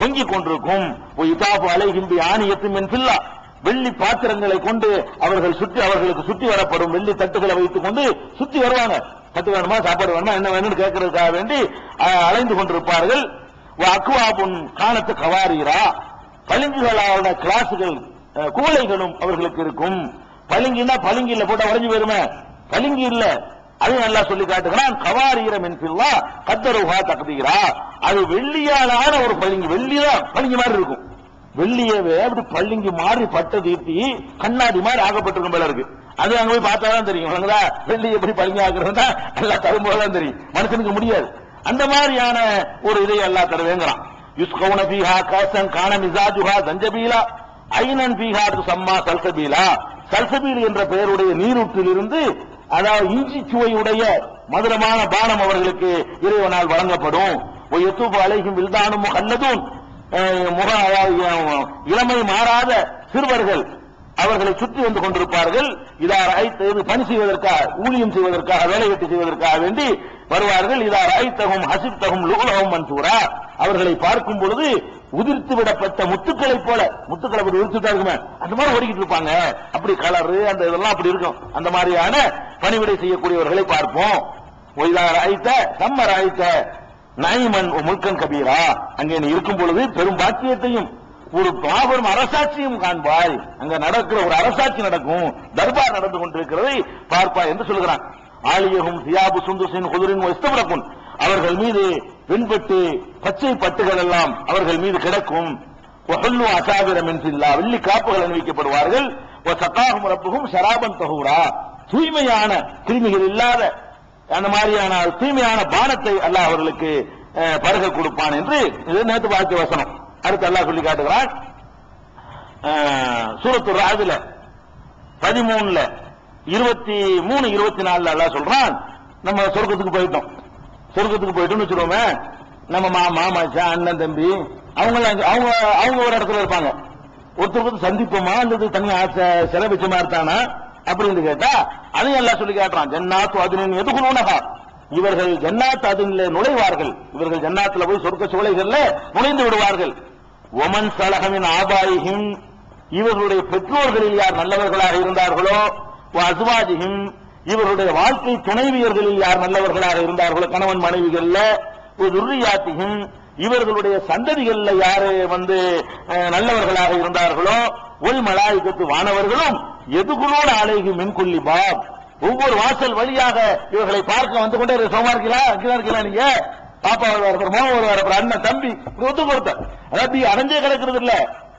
தொங்கிக் கொண்டிருக்கும். இதாபு அலைகின்ற ஆணியத்தும் என் பில்லா வெள்ளி பாத்திரங்களை கொண்டு அவர்கள் சுற்றி அவர்களுக்கு சுற்றி வரப்படும் வெள்ளி தட்டுகளை வைத்துக் கொண்டு சுற்றி வருவாங்க. தட்டு வேணுமா சாப்பாடு வேணுமா என்ன வேணும்னு கேட்கறதுக்காக வேண்டி அலைந்து கொண்டிருப்பார்கள். அக்குவாபுன் காணத்து கவாரீரா. பளிங்குகளான கிளாஸுகள் குவளைகளும் அவர்களுக்கு இருக்கும். பளிங்கினா பளிங்கில போட்டா உடஞ்சு போயிருமே. பளிங்கு இல்ல. அது நல்லா சொல்லி காட்டுகிறான். கவாரீரம் என்பில்லா கத்தருஹா தகுதிகிறா அது வெள்ளியாலான ஒரு பளிங்கு வெள்ளிதான் பளிங்கு மாதிரி இருக்கும். வெள்ளியவே அப்படி பள்ளிங்கு மாறி பட்ட தீர்த்தி கண்ணாடி மாதிரி ஆகப்பட்டிருக்கும் போல இருக்கு. அது அங்க போய் பார்த்தா தான் தெரியும். விளங்குதா? வெள்ளி எப்படி பளிங்கு ஆகுறதுனா எல்லாம் தரும்போது தான் தெரியும். மனுஷனுக்கு முடியாது. அந்த மாதிரியான ஒரு இதை எல்லாம் தருவேங்கிறான். யுஸ்கவுன பீஹா காசன் காண மிசாஜுஹா தஞ்சபீலா. ஐனன் பீஹா சம்மா சல்சபீலா. சல்சபீல் என்ற பெயருடைய நீரூற்றிலிருந்து அதாவது இஞ்சி சுவையுடைய மதுரமான பானம் அவர்களுக்கு இறைவனால் வழங்கப்படும். எத்தூப்பு அலைகும் வில்தானும் அல்லதும் முக இளமை மாறாத சிறுவர்கள் அவர்களை சுற்றி வந்து கொண்டிருப்பார்கள். இதார் ஐத்து பணி செய்வதற்காக ஊழியம் செய்வதற்காக வேலை வெட்டி செய்வதற்காக வேண்டி வருவார்கள். இதார் ஐத்தகும் ஹசிப்தகும் லுகுலகம் மன்சூரா. அவர்களை பார்க்கும் பொழுது உதிர்த்து விடப்பட்ட முத்துக்களைப் போல. முத்துக்களை அப்படி உதிர்த்துட்டா இருக்குமே. அந்த மாதிரி ஓடிக்கிட்டு இருப்பாங்க. அப்படி கலரு அந்த இதெல்லாம் அப்படி இருக்கும். அந்த மாதிரியான பணிவிடை செய்யக்கூடியவர்களை பார்ப்போம். ஒய்தார் ஐத்த சம்மர் ஐத்த நாய்மன் முல்கன் கபீரா. அங்கே நீ இருக்கும் பொழுது பெரும் பாக்கியத்தையும் ஒரு மாபெரும் அரசாட்சியும் காண்பாய். அங்க நடக்கிற ஒரு அரசாட்சி நடக்கும். தர்பார் நடந்து கொண்டிருக்கிறதை பார்ப்பாய் என்று சொல்கிறான் ஆலியகும் சியாபு சுந்துசின் குதிரின் இஸ்தபரக்குன் அவர்கள் மீது வெண்பட்டு பச்சை பட்டுகள் எல்லாம் அவர்கள் மீது கிடக்கும். அசாபிரம் என்றில்லா வெள்ளி காப்புகள் அணிவிக்கப்படுவார்கள். சக்காகும் ரப்புகும் ஷராபன் தகூரா தூய்மையான கிருமிகள் இல்லாத அந்த மாதிரியான தூய்மையான பானத்தை அல்லாஹ் அவர்களுக்கு பருக கொடுப்பான் என்று இது நேற்று பார்த்த வசனம். அடுத்து அல்லாஹ் சொல்லி காட்டுகிறான். சூரத்து ராஜுல பதிமூணுல இருபத்தி மூணு இருபத்தி நாலுல அல்லாஹ் சொல்றான். நம்ம சொர்க்கத்துக்கு போயிட்டோம். சொர்க்கத்துக்கு போயிட்டோம்னு வச்சுருவோமே நம்ம மாமா மச்சான் அண்ணன் தம்பி அவங்க அவங்க அவங்க ஒரு இடத்துல இருப்பாங்க. ஒருத்தருக்கு சந்திப்போமா அல்லது தனியா செ- சிறை வச்சமா இருத்தானா அப்படின்னு கேட்டா அதையும் எல்லாம் சொல்லி கேட்டான் ஜன்னாத்து அதினின் எதுக்குணுனகா இவர்கள் ஜன்னாத் அதினிலே நுழைவார்கள். இவர்கள் ஜன்னாத்துல போய் சொர்க்க சோலைகள்ல நுழைந்து விடுவார்கள். ஒமன் சலகமின் ஆபாயிகும் இவர்களுடைய பெற்றோர்களில் யார் நல்லவர்களாக இருந்தார்களோ அசுவாஜிகும் இவர்களுடைய வாழ்க்கை துணைவியர்களில் யார் நல்லவர்களாக இருந்தார்களோ கணவன் மனைவிகள்ல துர்ரியாத்திகும் இவர்களுடைய சந்ததிகள்ல யாரு வந்து நல்லவர்களாக இருந்தார்களோ ஒல் மலாய்க்கத்து வானவர்களும் எதுகுளோடு அழகி மின்குள்ளி பாப். ஒவ்வொரு வாசல் வழியாக இவர்களை பார்க்க வந்து கொண்டே சோமா சுகமா இருக்கீங்களா? இருக்கீங்களா இருக்கீங்களா நீங்க? பாப்பா வருவார் மோகன் வருவார் அப்புறம் அண்ணன் தம்பி ஒத்து பொறுத்த அதாவது அடைஞ்சே கிடக்கிறது இல்ல.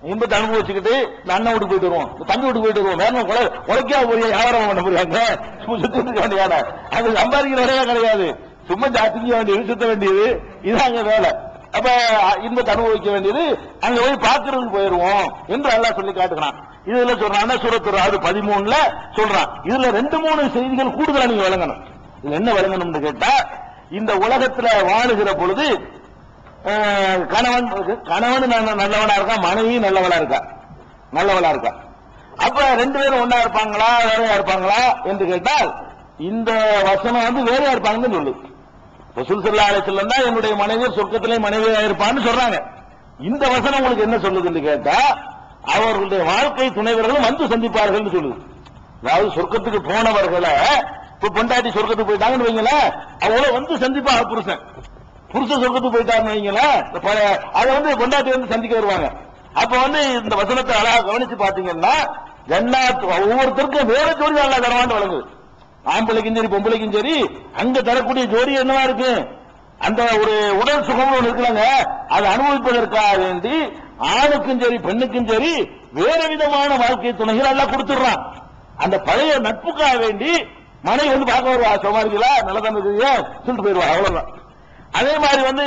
இன்பத்தை அனுபவிச்சுக்கிட்டு இந்த அண்ணன் வீட்டுக்கு போயிட்டு வருவோம். தம்பி வீட்டுக்கு போயிட்டு வருவோம். வேணும் கொலை உழைக்கா போய் வியாபாரம் பண்ண முடியாங்க சும்மா சுத்திட்டு இருக்க அது சம்பாதிக்கிற வேலையா கிடையாது. சும்மா ஜாத்திக்க வேண்டியது சுத்த வேண்டியது. இதாங்க வேலை. அப்ப இன்பத்தை அனுபவிக்க வேண்டியது. அங்க போய் பாக்குறதுக்கு போயிருவோம் என்று எல்லாம் சொல்லி காட்டுக்கிறான் இதுல சொல்றான் சூரத்து ஆறு பதிமூணுல சொல்றான். இதுல ரெண்டு மூணு செய்திகள் கூடுதலா நீங்க வழங்கணும். இதுல என்ன வழங்கணும்னு கேட்டா இந்த உலகத்துல வாழுகிற பொழுது கணவன் கணவன் நல்லவனா இருக்கா? மனைவி நல்லவளா இருக்கா? நல்லவளா இருக்கா? அப்ப ரெண்டு பேரும் ஒன்னா இருப்பாங்களா? வேறையா இருப்பாங்களா? என்று கேட்டால் இந்த வசனம் வந்து வேறையா இருப்பாங்கன்னு சொல்லு. ரசூல் சல்லா அலிஸ்லம் தான் என்னுடைய மனைவி சொர்க்கத்திலே மனைவியா இருப்பான்னு சொல்றாங்க. இந்த வசனம் உங்களுக்கு என்ன சொல்லுதுன்னு கேட்டா அவர்களுடைய வாழ்க்கை துணைவர்களும் வந்து சந்திப்பார்கள் சொல்லுது. அதாவது சொர்க்கத்துக்கு போனவர்களை இப்ப பொண்டாட்டி சொர்க்கத்துக்கு போயிட்டாங்கன்னு வைங்களேன் அவங்கள வந்து சந்திப்பாங்க புருஷன். புருஷன் சொர்க்கத்துக்கு போயிட்டாருன்னு வைங்களேன். பழைய- அதை வந்து பொண்டாட்டி வந்து சந்திக்க வருவாங்க. அப்ப வந்து இந்த வசனத்தை அழகா கவனிச்சு பாத்தீங்கன்னா ஜன்னாத் ஒவ்வொருத்தருக்கும் வேற ஜோடி அல்லா தரவான்னு வழங்குது ஆம்பளைக்கும் சரி பொம்பளைக்கும் சரி அங்க தரக்கூடிய ஜோடி என்னவா இருக்கு? அந்த ஒரு உடல் சுகம் ஒன்று இருக்கிறாங்க அதை அனுபவிப்பதற்காக வேண்டி ஆணுக்கும் சரி பெண்ணுக்கும் சரி வேற விதமான வாழ்க்கை துணைகள் எல்லாம் கொடுத்துடுறான். அந்த பழைய நட்புக்காக வேண்டி மனைவி வந்து பார்க்க வருவா. சுகமா இருக்கீங்களா நல்லா தான் சொல்லிட்டு போயிருவா அவ்வளவுதான். அதே மாதிரி வந்து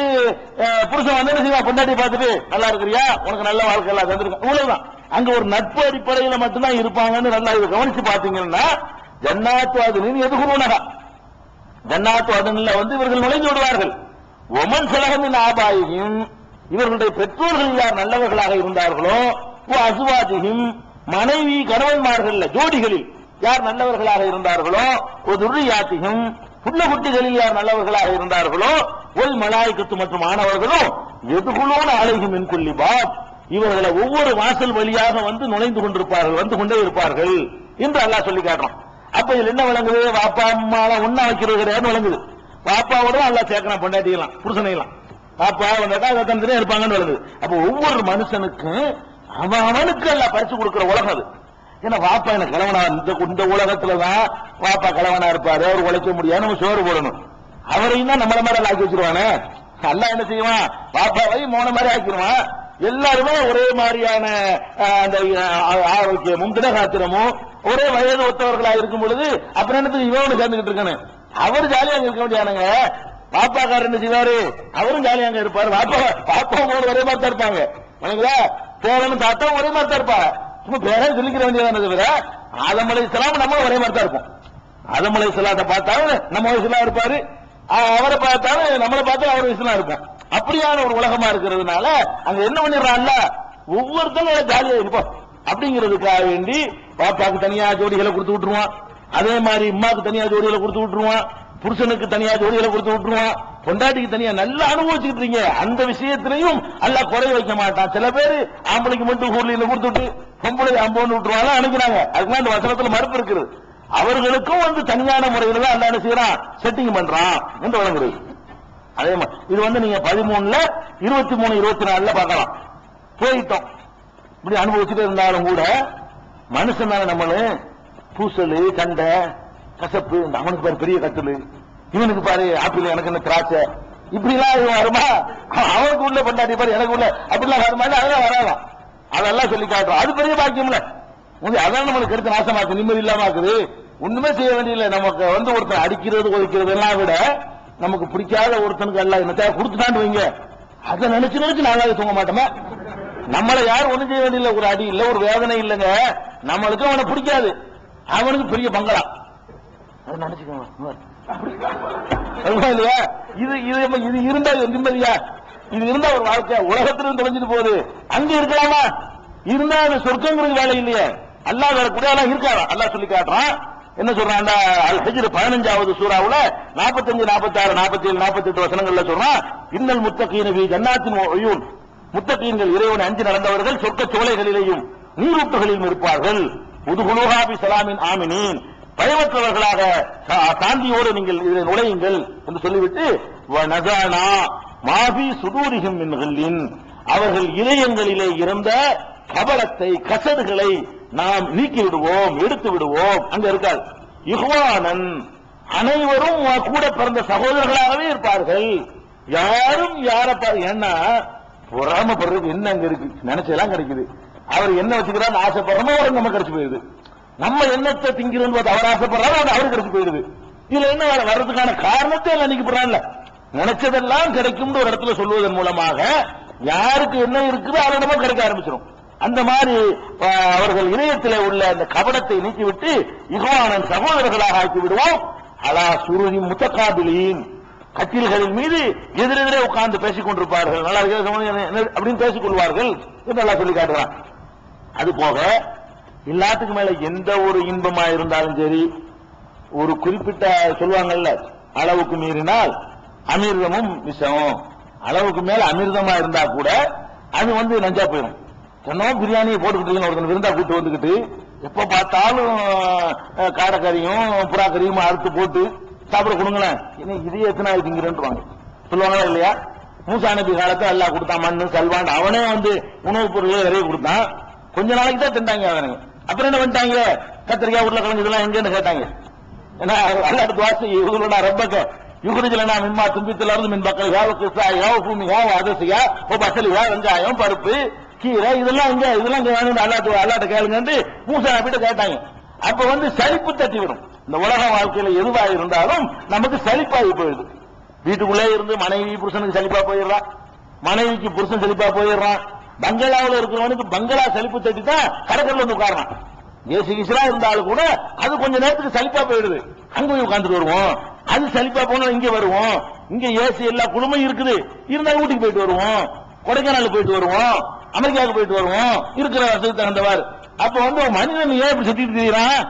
புருஷன் வந்து என்ன பொண்டாட்டி பார்த்துட்டு நல்லா இருக்கிறியா? உனக்கு நல்ல வாழ்க்கை எல்லாம் தந்திருக்கும். இவ்வளவுதான். அங்க ஒரு நட்பு அடிப்படையில மட்டும்தான் இருப்பாங்கன்னு நல்லா இதை கவனிச்சு பாத்தீங்கன்னா ஜன்னாத்து அதுன்னு எதுகுருவனகா ஜன்னாத்து வந்து இவர்கள் நுழைந்து விடுவார்கள். ஒமன் சிலகமின் ஆபாயியும் இவர்களுடைய பெற்றோர்கள் யார் நல்லவர்களாக இருந்தார்களோ ஓ அசுவாதியும் மனைவி கணவன்மார்கள் ஜோடிகளில் யார் நல்லவர்களாக இருந்தார்களோ ஓ துர்ரியாத்தியும் புள்ள குட்டிகளில் யார் நல்லவர்களாக இருந்தார்களோ ஒல் மலாய்க்கத்து மற்றும் மாணவர்களும் எதுகுலோன மின் கொல்லி பாப் இவர்களை ஒவ்வொரு வாசல் வழியாக வந்து நுழைந்து கொண்டிருப்பார்கள் வந்து கொண்டே இருப்பார்கள் என்று அல்லாஹ் சொல்லி காட்டுறான். அப்ப இதுல என்ன விளங்குது? வாப்பா அம்மாலாம் ஒன்னா வைக்கிறது கிடையாது விளங்குது. பாப்பாவோட அல்லாஹ் சேர்க்கணும் பொண்டாட்டிக்கலாம் புருஷனைலாம் பாப்பா வந்தாக்கா அதை தந்துனே இருப்பாங்கன்னு விளங்குது. அப்ப ஒவ்வொரு மனுஷனுக்கும் அவன் அவனுக்கு எல்லாம் பரிசு கொடுக்கிற உலகம் அது. ஏன்னா வாப்பா எனக்கு கிழவனா? இந்த இந்த உலகத்துல தான் வாப்பா கிழவனா இருப்பாரு. அவர் உழைக்க முடியாது நம்ம சோறு போடணும். அவரையும் தான் நம்மள மாதிரி ஆக்கி வச்சிருவானே. அல்ல என்ன செய்வான்? பாப்பாவை மோன மாதிரி ஆக்கிடுவான் எல்லாருமே ஒரே மாதிரியான அந்த ஆரோக்கியமும் திடகாத்திரமும் ஒரே வயது ஒத்தவர்களா இருக்கும் பொழுது அப்புறம் என்னத்துக்கு இவனோட சேர்ந்துகிட்டு இருக்கானு? அவர் ஜாலியா அங்க இருக்க முடியாதுங்க பாப்பாக்காரர் என்ன செய்வாரு? அவரும் ஜாலியா அங்க இருப்பாரு. பாப்பா பாப்பா மூணு ஒரே மாதிரி தான் இருப்பாங்க. வணங்குதா பேரனும் தாத்தா ஒரே மாதிரி தான் இருப்பாங்க. சும்மா பேரே சொல்லிக்கிற வேண்டியதானே தவிர ஆதமலை இஸ்லாம் நம்ம ஒரே மாதிரி தான் இருப்போம். ஆதமலை இஸ்லாத்தை பார்த்தாலும் நம்ம வயசுலாம் இருப்பாரு. அவரை பார்த்தாலும் நம்மளை பார்த்தா அவர் விஷயம் இருப்போம் அப்படியான ஒரு உலகமா இருக்கிறதுனால அங்க என்ன பண்ணிடுறான்ல? ஒவ்வொருத்தரும் ஜாலியா இருப்போம் அப்படிங்கிறதுக்காக வேண்டி பாப்பாக்கு தனியா ஜோடிகளை கொடுத்து விட்டுருவான். அதே மாதிரி இம்மாக்கு தனியா ஜோடிகளை கொடுத்து விட்டுருவான். புருஷனுக்கு தனியா ஜோடிகளை கொடுத்து விட்டுருவான். பொண்டாட்டிக்கு தனியா நல்லா அனுபவிச்சுட்டு இருக்கீங்க. அந்த விஷயத்திலையும் நல்லா குறை வைக்க மாட்டான். சில பேர் ஆம்பளைக்கு மட்டும் ஊர்ல கொடுத்துட்டு பொம்பளை அம்போன்னு விட்டுருவாங்க அனுப்பினாங்க அதுக்கு அந்த வசனத்துல மறுப்பு இருக்குது. அவர்களுக்கும் வந்து தனியான முறையில் தான் அல்லாஹ் என்ன செய்யறான் செட்டிங் பண்றான் என்று வழங்குறது அதே மாதிரி இது வந்து நீங்க பதிமூணுல இருபத்தி மூணு இருபத்தி நாலுல பார்க்கலாம். போயிட்டோம். இப்படி அனுபவிச்சுட்டு இருந்தாலும் கூட மனுஷன் தானே நம்மளு பூசல் சண்டை கசப்பு இந்த அவனுக்கு பாரு பெரிய கத்தல் இவனுக்கு பாரு ஆப்பிள் எனக்கு என்ன திராட்சை இப்படிலாம் இவன் வருமா? அவனுக்கு உள்ள கொண்டாடி பாரு எனக்கு உள்ள அப்படிலாம் வருமா? அதெல்லாம் வராதான் அதெல்லாம் சொல்லி காட்டுறோம். அது பெரிய பாக்கியம்ல. அதான் நம்மளுக்கு கருத்து நாசமாக்கு நிம்மதி இல்லாம இருக்குது. ஒண்ணுமே செய்ய வேண்டியதில்லை. நமக்கு வந்து ஒருத்தன் அடிக்கிறது ஒதுக்கிறது எல்லாம் விட நமக்கு பிடிக்காத ஒருத்தனுக்கு எல்லாம் என்னத்தை கொடுத்துட்டான்னு வைங்க. அதை நினைச்சு நினைச்சு நாங்க தூங்க மாட்டோமே? நம்மளை யாரும் ஒண்ணும் செய்ய வேண்டியதில்லை. ஒரு அடி இல்ல ஒரு வேதனை இல்லைங்க. நம்மளுக்கு அவனை பிடிக்காது. அவனுக்கு பெரிய பங்களா. அதை நினைச்சுக்கோங்க. இல்லையா? இது இது இது இருந்தா இது நிம்மதியா? இது இருந்தா ஒரு வாழ்க்கை. உலகத்திலும் தொலைஞ்சிட்டு போகுது. அங்க இருக்கலாமா? இருந்தா அது சொர்க்கங்கிறது வேலை இல்லையே. அல்லாஹ் வேற கூட எல்லாம் இருக்காரா? அல்லாஹ் சொல்லி காட்டுறான் என்ன சொல்றான்? அல் ஹஜ்ர் பதினஞ்சாவது சூறாவுல 45 46 47 48 வசனங்கள்ல சொல்றான் இன்னல் முத்தகீன வி ஜன்னாத்தின் உயூன். முத்தகீன்கள் இறைவன் அஞ்சு நடந்தவர்கள் சொர்க்க சோலைகளிலேயும் நீரூற்றுகளிலும் இருப்பார்கள் உதுகுலுஹாபி சலாமின் ஆமினின். பயமற்றவர்களாக சா- சாந்தியோடு நீங்கள் இதை நுழையுங்கள் என்று சொல்லிவிட்டு நசானா மாபி சுதூரிகம் மின்களின் அவர்கள் இதயங்களிலே இருந்த கபலத்தை கசடுகளை நாம் நீக்கி விடுவோம் எடுத்து விடுவோம் அங்க இருக்காது இஹ்வானன் அனைவரும் கூட பிறந்த சகோதரர்களாகவே இருப்பார்கள். யாரும் யார பாரு ஏன்னா பொறாமப்படுறது என்ன அங்க இருக்கு? நினைச்செல்லாம் கிடைக்குது. அவர் என்ன வச்சுக்கிறாரு ஆசைப்படுறோமோ அவர் நம்ம கிடைச்சு போயிருது நம்ம என்னத்தை திங்கிறோம் அவர் ஆசைப்படுறாரு அது அவருக்கு கிடைச்சு போயிருது இதுல என்ன வர்றதுக்கான காரணத்தை எல்லாம் நீக்கப்படுறான்ல நினைச்சதெல்லாம் கிடைக்கும் ஒரு இடத்துல சொல்வதன் மூலமாக யாருக்கு என்ன இருக்குதோ அவரிடமும் கிடைக்க ஆரம்பிச்சிடும் அந்த மாதிரி அவர்கள் இணையத்தில் உள்ள அந்த கபடத்தை நீக்கிவிட்டு இகவானன் சகோதரர்களாக ஆக்கி விடுவோம் அலா சுருதி முத்தகாபிலியின் கட்டில்களின் மீது எதிரெதிரே உட்கார்ந்து பேசிக் கொண்டிருப்பார்கள். நல்லா இருக்கிற அப்படின்னு பேசிக் கொள்வார்கள் என்று நல்லா சொல்லி காட்டுறான் அது போக எல்லாத்துக்கும் மேல எந்த ஒரு இன்பமா இருந்தாலும் சரி ஒரு குறிப்பிட்ட சொல்லுவாங்கல்ல அளவுக்கு மீறினால் அமிர்தமும் விஷம் அளவுக்கு மேல அமிர்தமா இருந்தா கூட அது வந்து நஞ்சா போயிடும் என்ன பிரியாணியை போட்டுக்கிட்டு ஒருத்தன் விருந்தா கூட்டு வந்துக்கிட்டு எப்ப பார்த்தாலும் காடைக்கறியும் புறாக்கறியும் அறுத்து போட்டு சாப்பிட கொடுங்களேன். என்ன இதே எத்தனை நாள் சொல்லுவாங்களா இல்லையா? மூசா நபி காலத்தை எல்லாம் கொடுத்தான் மண்ணு கல்வாண்டு அவனே வந்து உணவுப் பொருளை நிறைய கொடுத்தான். கொஞ்ச நாளைக்கு தான் திண்டாங்க அவனுங்க அப்புறம் என்ன பண்ணிட்டாங்க? கத்திரிக்காய் உருளைக்கிழங்கு இதெல்லாம் எங்கன்னு கேட்டாங்க. ஏன்னா அல்லாட்டு துவாசி இவங்களோட ரப்பக்க யுகுரிஜலனா மின்மா தும்பித்திலிருந்து மின் பக்கம் யாவ கிருஷ்ணாயோ பூமி யாவ அதசியா ஓ பசலியா வெங்காயம் பருப்பு கீரை இதெல்லாம் இங்க இதெல்லாம் இங்க வேணும் அல்லாட்டு அல்லாட்ட கேளுங்கன்னு மூசா நபிட்ட கேட்டாங்க. அப்ப வந்து சலிப்பு தட்டி விடும் இந்த உலக வாழ்க்கையில எதுவா இருந்தாலும் நமக்கு சலிப்பாகி போயிடுது. வீட்டுக்குள்ளே இருந்து மனைவி புருஷனுக்கு சலிப்பா போயிடுறான் மனைவிக்கு புருஷன் சலிப்பா போயிடுறான். பங்களாவில் இருக்கிறவனுக்கு பங்களா சலிப்பு தட்டி தான் கடற்கரையில் வந்து உட்காரணும் ஏசி கிசிலா இருந்தாலும் கூட அது கொஞ்ச நேரத்துக்கு சலிப்பா போயிடுது. அங்க போய் உட்காந்துட்டு வருவோம். அது சலிப்பா போனா இங்க வருவோம். இங்க ஏசி எல்லா குழுமையும் இருக்குது. இருந்தாலும் ஊட்டிக்கு போயிட்டு வருவோம். கொடைக்கானல் போயிட்டு வருவோம். அமெரிக்காவுக்கு போயிட்டு வருவோம். இருக்கிற வசதி தகுந்தவாறு. அப்ப வந்து மனிதன் ஏன் இப்படி சுத்திட்டு இருக்கிறான்?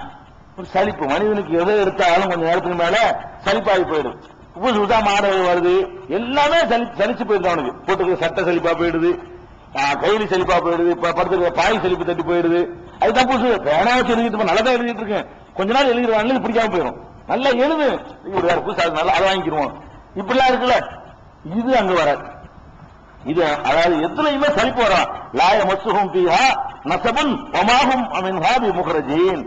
ஒரு சலிப்பு. மனிதனுக்கு எதை எடுத்தாலும் கொஞ்சம் நேரத்துக்கு மேல சலிப்பாகி போயிடும். புதுசு புதுசா மாடல் வருது? எல்லாமே சலிச்சு போயிடுது அவனுக்கு. போட்டுக்கிற சட்டை சலிப்பா போயிடுது. கைலி செழிப்பா போயிடுது. படுத்துக்கிற பாய் செழிப்பு தட்டி போயிடுது. அதுதான் புதுசு. பேனா வச்சு எழுதிட்டு இருப்பேன், நல்லா தான் எழுதிட்டு இருக்கேன். கொஞ்ச நாள் எழுதிடுவாங்க இது பிடிக்காம போயிடும். நல்லா எழுது. இப்படி வேற புதுசா நல்லா அதை வாங்கிக்கிருவோம். இப்படிலாம் இருக்குல்ல. இது அங்க வராது. இது அதாவது எத்தனையுமே சலிப்பு வரும் லாய மசுகும் பீஹா நசபுன் ஒமாகும் அமின் ஹாபி முகரஜீன்